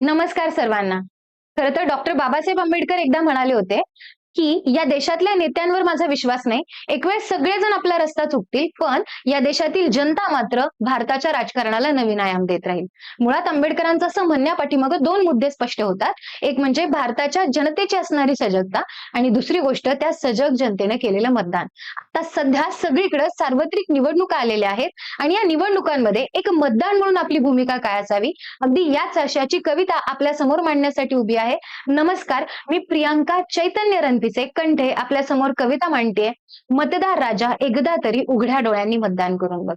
नमस्कार सर्वांना. खरं तर डॉक्टर बाबासाहेब आंबेडकर एकदा म्हणाले होते की या देशातल्या नेत्यांवर माझा विश्वास नाही. एक वेळ सगळेजण आपला रस्ता चुकतील पण या देशातील जनता मात्र भारताच्या राजकारणाला नवीन आयाम देत राहील. मुळात आंबेडकरांचं असं म्हणण्यापाठीमागं दोन मुद्दे स्पष्ट होतात. एक म्हणजे भारताच्या जनतेची असणारी सजगता आणि दुसरी गोष्ट त्या सजग जनतेने केलेलं मतदान. आता सध्या सगळीकडे सार्वत्रिक निवडणुका आलेल्या आहेत आणि या निवडणुकांमध्ये एक मतदान म्हणून आपली भूमिका काय असावी? अगदी याच आशयाची कविता आपल्यासमोर मांडण्यासाठी उभी आहे. नमस्कार मी प्रियांका चैतन्य रणपिसे कंठे आपल्यासमोर कविता मांडतेय मतदार राजा एकदा तरी उघड्या डोळ्यांनी मतदान करून बघ.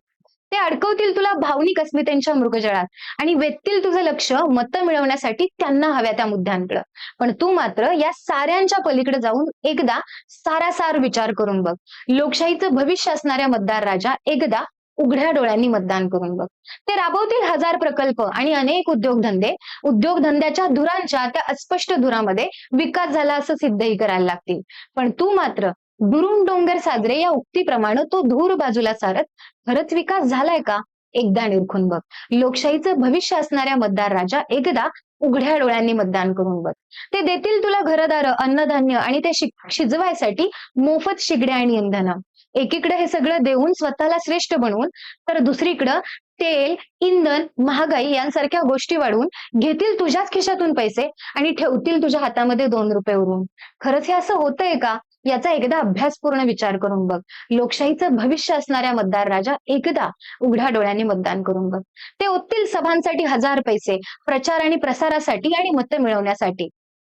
ते अडकवतील तुला भावनिक अस्मितेच्या मृगजळात आणि वेधतील तुझं लक्ष मतं मिळवण्यासाठी त्यांना हव्या त्या मुद्द्यांकडे. पण तू मात्र या साऱ्यांच्या पलीकडे जाऊन एकदा सारासार विचार करून बघ. लोकशाहीचं भविष्य असणाऱ्या मतदार राजा एकदा उघड्या डोळ्यांनी मतदान करून बघ. ते राबवतील हजार प्रकल्प आणि अनेक उद्योगधंदे. उद्योगधंद्याच्या धुरांच्या त्या अस्पष्ट धुरामध्ये विकास झाला असं सिद्धही करायला लागतील. पण तू मात्र दुरून डोंगर साजरे या उक्तीप्रमाणे तो धूर बाजूला सारत खरंच विकास झालाय का? एकदा निरखून बघ. लोकशाहीचं भविष्य असणाऱ्या मतदार राजा एकदा उघड्या डोळ्यांनी मतदान करून बघ. ते देतील तुला घरदार अन्नधान्य आणि ते शिजवायसाठी मोफत शिगड्या आणि इंधनं. एकीकडे हे सगळं देऊन स्वतःला श्रेष्ठ बनवून तर दुसरीकडं तेल इंधन महागाई यांसारख्या गोष्टी वाढवून घेतील तुझ्याच खिशातून पैसे आणि ठेवतील तुझ्या हातामध्ये दोन रुपये उरून. खरंच हे असं होतंय का? याचा एकदा अभ्यासपूर्ण विचार करून बघ. लोकशाहीचं भविष्य असणाऱ्या मतदार राजा एकदा उघड्या डोळ्यांनी मतदान करून बघ. ते ओततील सभांसाठी हजार पैसे प्रचार आणि प्रसारासाठी आणि मतं मिळवण्यासाठी.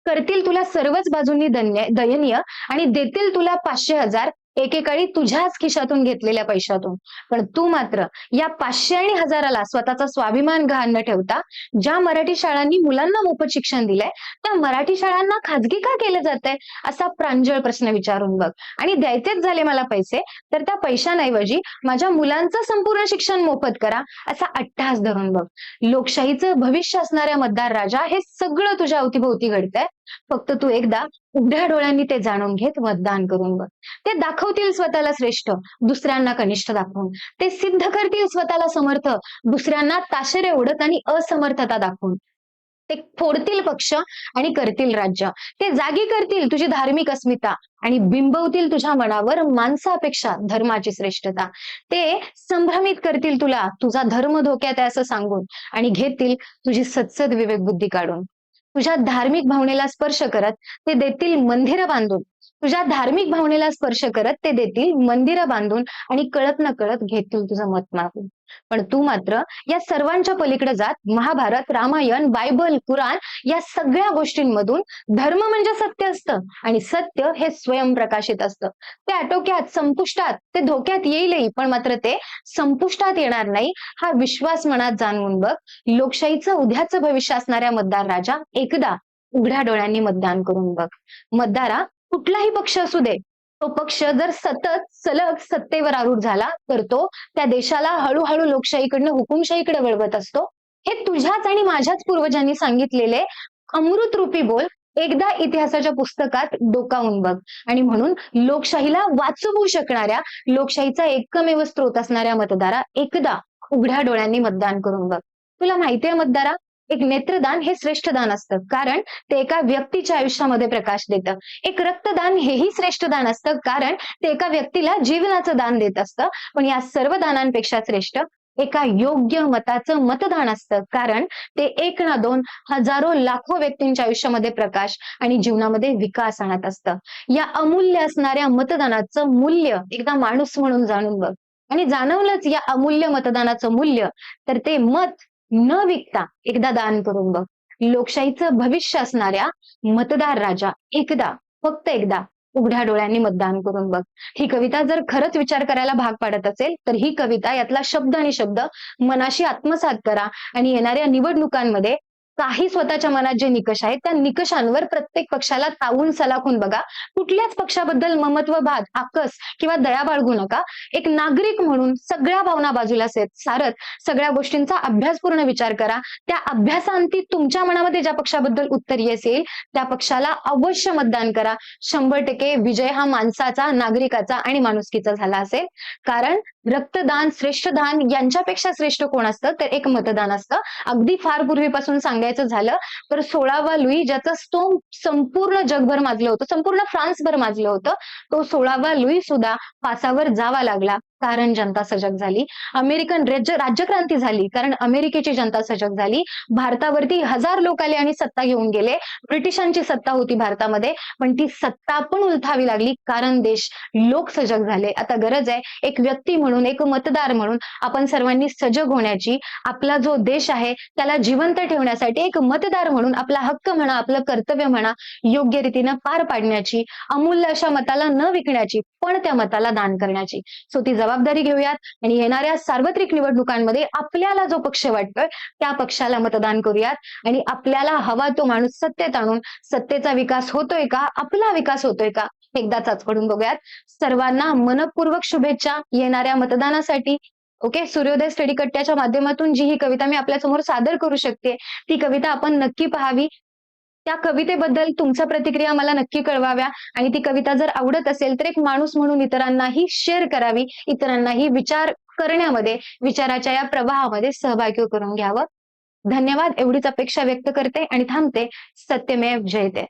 करतील तुला सर्वच बाजूंनी दन्य- दयनीय आणि देतील तुला पाचशे हजार एकेकाळी तुझ्याच खिशातून घेतलेल्या पैशातून. पण तू मात्र या पाचशे आणि हजाराला स्वतःचा स्वाभिमान गहाण न ठेवता ज्या मराठी शाळांनी मुलांना मोफत शिक्षण दिलंय त्या मराठी शाळांना खाजगी का केलं जातंय? असा प्रांजळ प्रश्न विचारून बघ. आणि द्यायचेच झाले मला पैसे तर त्या पैशांऐवजी माझ्या मुलांचं संपूर्ण शिक्षण मोफत करा असा अट्टहास धरून बघ. लोकशाहीचं भविष्य असणाऱ्या मतदार राजा हे सगळं तुझ्या अवतीभोवती घडतंय. फक्त तू एकदा उघड्या डोळ्यांनी ते जाणून घेत मतदान करून बघ. ते दाखवतील स्वतःला श्रेष्ठ दुसऱ्यांना कनिष्ठ दाखवून. ते सिद्ध करतील स्वतःला समर्थ दुसऱ्यांना ताशेरे ओढत आणि असमर्थता दाखवून. ते फोडतील पक्ष आणि करतील राज्य. ते जागी करतील तुझी धार्मिक अस्मिता आणि बिंबवतील तुझ्या मनावर माणसापेक्षा धर्माची श्रेष्ठता. ते संभ्रमित करतील तुला तुझा धर्म धोक्यात आहे असं सांगून आणि घेतील तुझी सत्सद विवेक बुद्धी काढून. तुझ्या धार्मिक भावनेला स्पर्श करत ते देतील मंदिरं बांधून. तुझ्या धार्मिक भावनेला स्पर्श करत ते देतील मंदिरं बांधून आणि कळत न कळत घेतील तुझं मत मागून. पण तू मात्र या सर्वांच्या पलीकडे जात महाभारत रामायण बायबल कुराण या सगळ्या गोष्टींमधून धर्म म्हणजे सत्य असतं आणि सत्य हे स्वयंप्रकाशित असतं. ते आटोक्यात संपुष्टात ते धोक्यात येईलही पण मात्र ते संपुष्टात येणार नाही हा विश्वास मनात जाणवून बघ. लोकशाहीचं उद्याचं भविष्य असणाऱ्या मतदार राजा एकदा उघड्या डोळ्यांनी मतदान करून बघ. मतदारा कुठलाही पक्ष असू दे तो पक्ष जर सतत सलग सत्तेवर आरूढ झाला तर तो त्या देशाला हळूहळू लोकशाहीकडनं हुकुमशाहीकडे वळवत असतो. हे तुझ्याच आणि माझ्याच पूर्वजांनी सांगितलेले अमृत रूपी बोल एकदा इतिहासाच्या पुस्तकात डोकावून बघ. आणि म्हणून लोकशाहीला वाचवू शकणाऱ्या लोकशाहीचा एकमेव स्रोत असणाऱ्या मतदारा एकदा उघड्या डोळ्यांनी मतदान करून बघ. तुला माहितीये मतदारा एक नेत्रदान हे श्रेष्ठ दान असतं. कारण ते एका व्यक्तीच्या आयुष्यामध्ये प्रकाश देतं. एक रक्तदान हेही श्रेष्ठ दान असतं. कारण ते एका व्यक्तीला जीवनाचं दान देत असतं. पण या सर्व दानांपेक्षा श्रेष्ठ एका योग्य मताचं मतदान असतं. कारण ते एक ना दोन हजारो लाखो व्यक्तींच्या आयुष्यामध्ये प्रकाश आणि जीवनामध्ये विकास आणत असतं. या अमूल्य असणाऱ्या मतदानाचं मूल्य एकदा माणूस म्हणून जाणून बघ. आणि जाणवलंच या अमूल्य मतदानाचं मूल्य तर ते मत न विकता एकदा दान करून बघ. लोकशाहीचं भविष्य असणाऱ्या मतदार राजा एकदा फक्त एकदा उघड्या डोळ्यांनी मतदान करून बघ. ही कविता जर खरंच विचार करायला भाग पाडत असेल तर ही कविता यातला शब्द आणि शब्द मनाशी आत्मसात करा आणि येणाऱ्या निवडणुकांमध्ये काही स्वतःच्या मनात जे निकष आहेत त्या निकषांवर प्रत्येक पक्षाला तावून सलाखून बघा. कुठल्याच पक्षाबद्दल ममत्व भाग आकस किंवा दया बाळगू नका. एक नागरिक म्हणून सगळ्या भावना बाजूला सारत सगळ्या गोष्टींचा अभ्यासपूर्ण विचार करा. त्या अभ्यासांती तुमच्या मनामध्ये ज्या पक्षाबद्दल उत्तर असेल येईल त्या पक्षाला अवश्य मतदान करा. शंभर टक्के विजय हा माणसाचा नागरिकाचा आणि माणुसकीचा झाला असेल. कारण रक्तदान श्रेष्ठ दान यांच्यापेक्षा श्रेष्ठ कोण असतं? तर एक मतदान असतं. अगदी फार पूर्वीपासून सांगायचं झालं तर सोळावा लुई ज्याचं स्तोम संपूर्ण जगभर माजलं होतं संपूर्ण फ्रान्सभर माजलं होतं तो सोळावा लुई सुद्धा पासावर जावा लागला. कारण जनता सजग झाली. अमेरिकन राज्य राज्यक्रांती झाली कारण अमेरिकेची जनता सजग झाली. भारतावरती हजार लोक आले आणि सत्ता घेऊन गेले. ब्रिटिशांची सत्ता होती भारतामध्ये पण ती सत्ता पण उलथावी लागली कारण देश लोक सजग झाले. आता गरज आहे एक व्यक्ती म्हणून एक मतदार म्हणून आपण सर्वांनी सजग होण्याची. आपला जो देश आहे त्याला जिवंत ठेवण्यासाठी एक मतदार म्हणून आपला हक्क म्हणा आपलं कर्तव्य म्हणा योग्य रीतीनं पार पाडण्याची अमूल्य अशा मताला न विकण्याची पण त्या मताला दान करण्याची. सो ती जबाबदारी घेऊयात. आणि येणाऱ्या सार्वत्रिक निवडणुकांमध्ये आपल्याला जो पक्ष वाटतोय त्या पक्षाला मतदान करूयात. आणि आपल्याला हवा तो माणूस सत्तेत आणून सत्तेचा विकास होतोय का? आपला विकास होतोय का? एकदा चाचपडून बघूयात. सर्वांना मनपूर्वक शुभेच्छा येणाऱ्या मतदानासाठी. ओके? सूर्योदय स्टडी कट्ट्याच्या माध्यमातून जी ही कविता मी आपल्यासमोर सादर करू शकते ती कविता आपण नक्की पाहावी. त्या कवितेबद्दल तुमच्या प्रतिक्रिया मला नक्की कळवाव्या. आणि ती कविता जर आवडत असेल तर एक माणूस म्हणून इतरांनाही शेअर करावी. इतरांनाही विचार करण्यामध्ये विचाराच्या या प्रवाहामध्ये सहभागी करून घ्यावं. धन्यवाद. एवढीच अपेक्षा व्यक्त करते आणि थांबते. सत्यमेव जयते